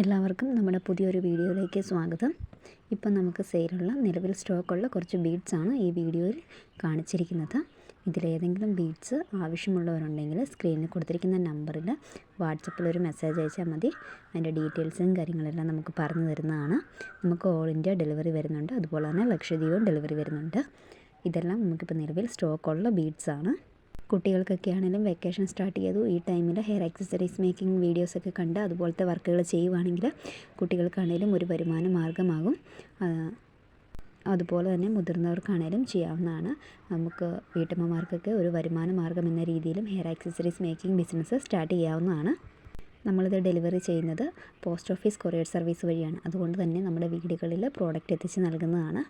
എല്ലാവർക്കും നമ്മുടെ പുതിയൊരു വീഡിയോയിലേക്ക് സ്വാഗതം. ഇപ്പം നമുക്ക് സെയിലുള്ള നിലവിൽ സ്റ്റോക്കുള്ള കുറച്ച് ബീഡ്സാണ് ഈ വീഡിയോയിൽ കാണിച്ചിരിക്കുന്നത്. ഇതിലേതെങ്കിലും ബീഡ്സ് ആവശ്യമുള്ളവരുണ്ടെങ്കിൽ സ്ക്രീനിൽ കൊടുത്തിരിക്കുന്ന നമ്പറിൽ വാട്സപ്പിൽ ഒരു മെസ്സേജ് അയച്ചാൽ മതി. അതിന്റെ ഡീറ്റെയിൽസും കാര്യങ്ങളെല്ലാം നമുക്ക് പറഞ്ഞു തരുന്നതാണ്. നമുക്ക് ഓൾ ഇന്ത്യ ഡെലിവറി വരുന്നുണ്ട്. അതുപോലെ തന്നെ ലക്ഷദ്വീപും ഡെലിവറി വരുന്നുണ്ട്. ഇതെല്ലാം നമുക്കിപ്പോൾ നിലവിൽ സ്റ്റോക്കുള്ള ബീഡ്സാണ് കുട്ടികൾക്കൊക്കെ ആണെങ്കിലും വെക്കേഷൻ സ്റ്റാർട്ട് ചെയ്തു. ഈ ടൈമിൽ ഹെയർ ആക്സസറീസ് മേക്കിംഗ് വീഡിയോസൊക്കെ കണ്ട് അതുപോലത്തെ വർക്കുകൾ ചെയ്യുവാണെങ്കിൽ കുട്ടികൾക്കാണെങ്കിലും ഒരു വരുമാന മാർഗമാകും. അതുപോലെ തന്നെ മുതിർന്നവർക്കാണേലും ചെയ്യാവുന്നതാണ്. നമുക്ക് വീട്ടമ്മമാർക്കൊക്കെ ഒരു വരുമാന മാർഗം എന്ന രീതിയിലും hair accessories making business start ചെയ്യാവുന്നതാണ്. നമ്മളിത് ഡെലിവറി ചെയ്യുന്നത് പോസ്റ്റ് ഓഫീസ് കൊറിയർ സർവീസ് വഴിയാണ്. അതുകൊണ്ട് തന്നെ നമ്മുടെ വീടുകളിൽ പ്രോഡക്റ്റ് എത്തിച്ച് നൽകുന്നതാണ്.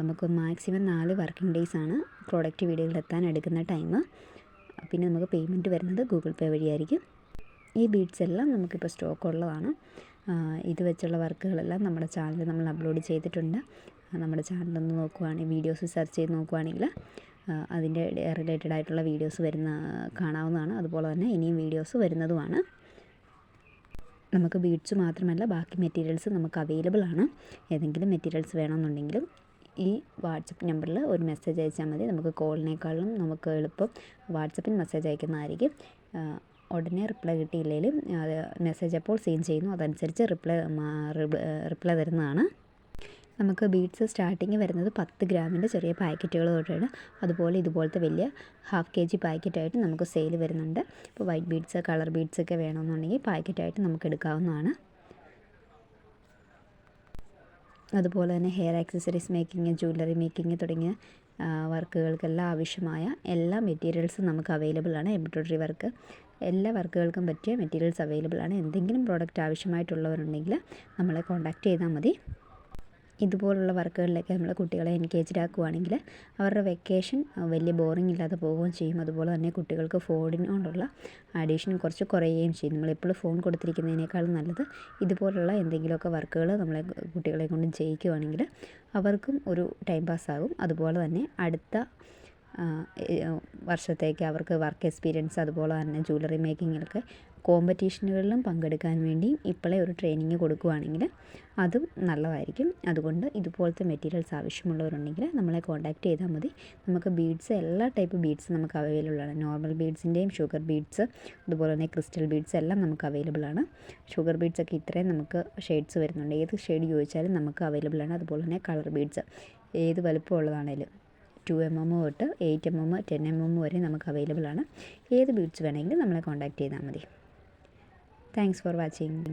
നമുക്ക് മാക്സിമം നാല് വർക്കിംഗ് ഡേയ്സ് ആണ് പ്രോഡക്റ്റ് വീടുകളിലെത്താൻ എടുക്കുന്ന ടൈം പിന്നെ നമുക്ക് പേയ്മെന്റ് വരുന്നത് ഗൂഗിൾ പേ വഴിയായിരിക്കും. ഈ ബീഡ്സ് എല്ലാം നമുക്കിപ്പോൾ സ്റ്റോക്ക് ഉള്ളതാണ്. ഇത് വെച്ചുള്ള വർക്കുകളെല്ലാം നമ്മുടെ ചാനലിൽ നമ്മൾ അപ്ലോഡ് ചെയ്തിട്ടുണ്ട്. നമ്മുടെ ചാനലൊന്ന് നോക്കുവാണെങ്കിൽ വീഡിയോസ് സെർച്ച് ചെയ്ത് നോക്കുവാണെങ്കിൽ അതിന്റെ റിലേറ്റഡ് ആയിട്ടുള്ള വീഡിയോസ് വരുന്ന കാണാവുന്നതാണ്. അതുപോലെ തന്നെ ഇനിയും വീഡിയോസ് വരുന്നതുമാണ്. നമുക്ക് ബീഡ്സ് മാത്രമല്ല ബാക്കി മെറ്റീരിയൽസ് നമുക്ക് അവൈലബിൾ ആണ്. ഏതെങ്കിലും മെറ്റീരിയൽസ് വേണമെന്നുണ്ടെങ്കിലും ഈ വാട്സപ്പ് നമ്പറിൽ ഒരു മെസ്സേജ് അയച്ചാൽ മതി. നമുക്ക് കോളിനേക്കാളും നമുക്ക് എളുപ്പം വാട്സപ്പിൽ മെസ്സേജ് അയക്കുന്നതായിരിക്കും. ഉടനെ റിപ്ലൈ കിട്ടിയില്ലെങ്കിലും അത് മെസ്സേജ് അപ്പോൾ സീൻ ചെയ്യുന്നു അതനുസരിച്ച് റിപ്ലൈ റിപ്ലൈ തരുന്നതാണ്. നമുക്ക് ബീഡ്സ് സ്റ്റാർട്ടിങ് വരുന്നത് പത്ത് ഗ്രാമിന്റെ ചെറിയ പാക്കറ്റുകൾ തൊട്ടാണ്. അതുപോലെ ഇതുപോലത്തെ വലിയ ഹാഫ് കെ ജി പാക്കറ്റായിട്ട് നമുക്ക് സെയിൽ വരുന്നുണ്ട്. ഇപ്പോൾ വൈറ്റ് ബീഡ്സ് കളർ ബീഡ്സ് ഒക്കെ വേണമെന്നുണ്ടെങ്കിൽ പാക്കറ്റായിട്ട് നമുക്ക് എടുക്കാവുന്നതാണ്. അതുപോലെ തന്നെ hair accessories making jewellery making തുടങ്ങിയ വർക്കുകൾക്കെല്ലാം ആവശ്യമായ എല്ലാ മെറ്റീരിയൽസും നമുക്ക് അവൈലബിൾ ആണ് എംബ്രോയ്ഡറി വർക്ക്. എല്ലാ വർക്കുകൾക്കും പറ്റിയ മെറ്റീരിയൽസ് അവൈലബിൾ ആണ്. എന്തെങ്കിലും പ്രോഡക്റ്റ് ആവശ്യമായിട്ടുള്ളവരുണ്ടെങ്കിൽ നമ്മളെ കോൺടാക്റ്റ് ചെയ്താൽ മതി. ഇതുപോലുള്ള വർക്കുകളിലൊക്കെ നമ്മൾ കുട്ടികളെ എൻഗേജ്ഡ് ആക്കുകയാണെങ്കിൽ അവരുടെ വെക്കേഷൻ വലിയ ബോറിംഗ് ഇല്ലാതെ പോവുകയും ചെയ്യും. അതുപോലെ തന്നെ കുട്ടികൾക്ക് ഫോണിനോടുള്ള അഡീഷൻ കുറച്ച് കുറയുകയും ചെയ്യും. നമ്മളെപ്പോഴും ഫോൺ കൊടുത്തിരിക്കുന്നതിനേക്കാളും നല്ലത് ഇതുപോലുള്ള എന്തെങ്കിലുമൊക്കെ വർക്കുകൾ നമ്മളെ കുട്ടികളെ കൊണ്ട് ചെയ്യിക്കുകയാണെങ്കിൽ അവർക്കും ഒരു ടൈം പാസ്സാകും. അതുപോലെ തന്നെ അടുത്ത വർഷത്തേക്ക് അവർക്ക് വർക്ക് എക്സ്പീരിയൻസ് അതുപോലെ തന്നെ ജ്വല്ലറി മേക്കിങ്ങിലൊക്കെ കോമ്പറ്റീഷനുകളിലും പങ്കെടുക്കാൻ വേണ്ടി ഇപ്പോഴേ ഒരു ട്രെയിനിങ് കൊടുക്കുകയാണെങ്കിൽ അതും നല്ലതായിരിക്കും. അതുകൊണ്ട് ഇതുപോലത്തെ മെറ്റീരിയൽസ് ആവശ്യമുള്ളവരുണ്ടെങ്കിൽ നമ്മളെ കോൺടാക്റ്റ് ചെയ്താൽ മതി. നമുക്ക് ബീഡ്സ് എല്ലാ ടൈപ്പ് ബീഡ്സ് നമുക്ക് അവൈലബിൾ ആണ് നോർമൽ ബീഡ്സിന്റെയും ഷുഗർ ബീഡ്സ് അതുപോലെ തന്നെ ക്രിസ്റ്റൽ ബീഡ്സ് എല്ലാം നമുക്ക് അവൈലബിൾ ആണ് ഷുഗർ ബീഡ്സ് ഒക്കെ ഇത്രയും നമുക്ക് ഷെയ്ഡ്സ് വരുന്നുണ്ട്. ഏത് ഷെയ്ഡ് ചോദിച്ചാലും നമുക്ക് അവൈലബിൾ ആണ് അതുപോലെ തന്നെ കളർ ബീഡ്സ് ഏത് വലുപ്പമുള്ളതാണേലും. ടു എം എം തൊട്ട് eight M M ten M M വരെ നമുക്ക് അവൈലബിൾ ആണ്. ഏത് ബീഡ്സ് വേണമെങ്കിലും നമ്മളെ കോൺടാക്റ്റ് ചെയ്താൽ മതി. Thanks for watching